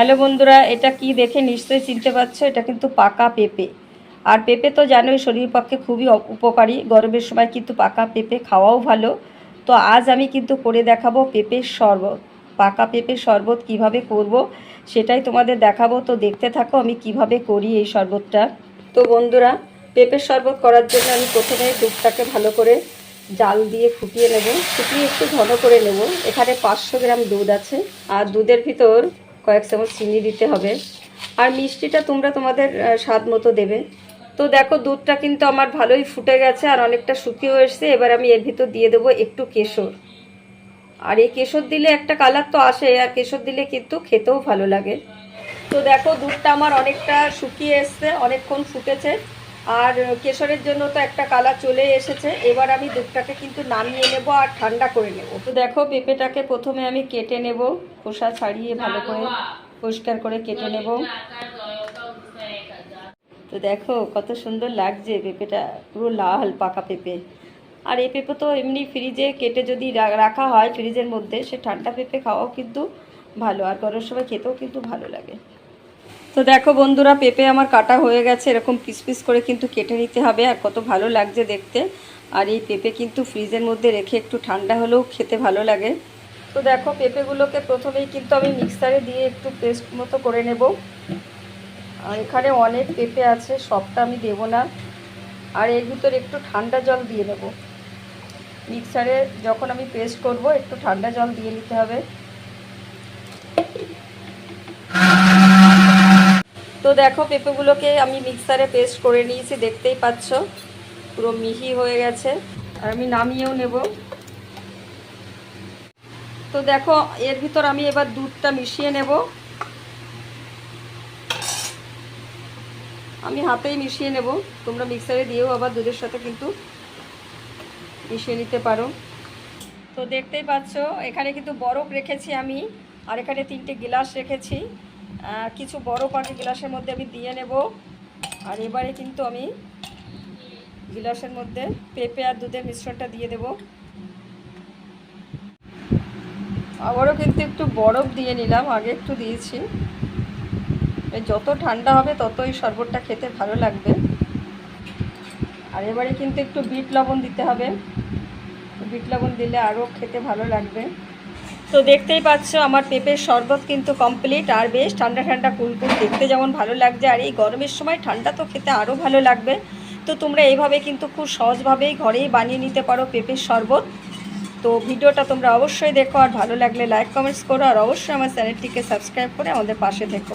Hello বন্ধুরা, এটা কি দেখে নিশ্চয়ই চিনতে পারছ? এটা কিন্তু পাকা পেঁপে। আর পেঁপে তো জানোই শরীরের পক্ষে খুবই উপকারী। গরমের সময় কিন্তু পাকা পেঁপে খাওয়াও ভালো। তো আজ আমি কিন্তু করে দেখাবো পেঁপের শরবত। পাকা পেঁপের শরবত কীভাবে করব সেটাই তোমাদের দেখাবো। তো দেখতে থাকো আমি কীভাবে করি এই শরবতটা। তো বন্ধুরা, পেঁপের শরবত করার জন্য আমি প্রথমে দুধটাকে ভালো করে জাল দিয়ে ফুটিয়ে নেব। ফুটিয়ে একটু ঘন করে নেব। এখানে পাঁচশো গ্রাম দুধ আছে। আর দুধের ভিতর কয়েক চামচ চিনি দিতে হবে। আর মিষ্টিটা তোমরা তোমাদের স্বাদ মতো দেবে। তো দেখো, দুধটা কিন্তু আমার ভালোই ফুটে গেছে আর অনেকটা শুকিয়েও এসছে। এবার আমি এর ভিতর দিয়ে দেবো একটু কেশর। আর এই কেশর দিলে একটা কালার তো আসে, আর কেশর দিলে কিন্তু খেতেও ভালো লাগে। তো দেখো, দুধটা আমার অনেকটা শুকিয়ে এসছে, অনেকক্ষণ ফুটেছে। আর কেশরের জন্য তো একটা কালার চলে এসেছে। এবার আমি দুধটাকে কিন্তু নামিয়ে নেব আর ঠান্ডা করে নেব। তো দেখো পেঁপেটাকে প্রথমে আমি কেটে নেব খোসা ছাড়িয়ে ভালো করে পরিষ্কার করে কেটে নেব। তো দেখো কত সুন্দর লাগছে পেঁপেটা পুরো লাল পাকা পেঁপে। আর এই পেঁপে তো এমনি ফ্রিজে কেটে যদি রাখা হয় ফ্রিজের মধ্যে সে ঠান্ডা পেঁপে খাওয়াও কিন্তু ভালো আর গরমের সময় খেতেও কিন্তু ভালো লাগে। তো দেখো বন্ধুরা, পেঁপে আমার কাটা হয়ে গেছে। এরকম পিস পিস করে কিন্তু কেটে নিতে হবে আর কত ভালো লাগছে দেখতে। আর এই পেঁপে কিন্তু ফ্রিজের মধ্যে রেখে একটু ঠান্ডা হলেও খেতে ভালো লাগে। তো দেখো, পেঁপেগুলোকে প্রথমেই কিন্তু আমি মিক্সারে দিয়ে একটু পেস্ট মতো করে নেব। আর এখানে অনেক পেঁপে আছে, সবটা আমি দেবো না। আর এর ভিতর একটু ঠান্ডা জল দিয়ে নেব। মিক্সারে যখন আমি পেস্ট করব, একটু ঠান্ডা জল দিয়ে নিতে হবে। তো দেখো, পেঁপেগুলোকে আমি মিক্সারে পেস্ট করে নিয়েছি, দেখতেই পাচ্ছ। পুরো মিহি হয়ে গেছে। আর আমি নামিয়েও নেব। তো দেখো, এর ভিতর আমি এবার দুধটা মিশিয়ে নেব। আমি হাতেই মিশিয়ে নেব। তোমরা মিক্সারে দিয়েও আবার দুধের সাথে কিন্তু মিশিয়ে নিতে পারো। তো দেখতেই পাচ্ছ, এখানে কিন্তু বরফ রেখেছি আমি, আর এখানে তিনটে গিলাস রেখেছি। কিছু বরফ আগে গিলাসের মধ্যে আমি দিয়ে নেব। আর এবারে কিন্তু আমি গিলাসের মধ্যে পেঁপে আর দুধের মিশ্রণটা দিয়ে দেব। আবারও কিন্তু একটু বরফ দিয়ে নিলাম, আগে একটু দিয়েছি। যত ঠান্ডা হবে তত এই শরবতটা খেতে ভালো লাগবে। আর এবারে কিন্তু একটু বিট লবণ দিতে হবে। বিট লবণ দিলে আরও খেতে ভালো লাগবে। তো দেখতেই পাচ্ছ, আমার পেঁপের শরবত কিন্তু কমপ্লিট আর বেশ ঠান্ডা ঠান্ডা কুলকুল, দেখতে যেমন ভালো লাগছে। আর এই গরমের সময় ঠান্ডা তো খেতে আরও ভালো লাগবে। তো তোমরা এইভাবে কিন্তু খুব সহজভাবেই ঘরেই বানিয়ে নিতে পারো পেঁপের শরবত। তো ভিডিওটা তোমরা অবশ্যই দেখো। আর ভালো লাগলে লাইক কমেন্টস করো। আর অবশ্যই আমার চ্যানেলটিকে সাবস্ক্রাইব করে আমাদের পাশে থেকো।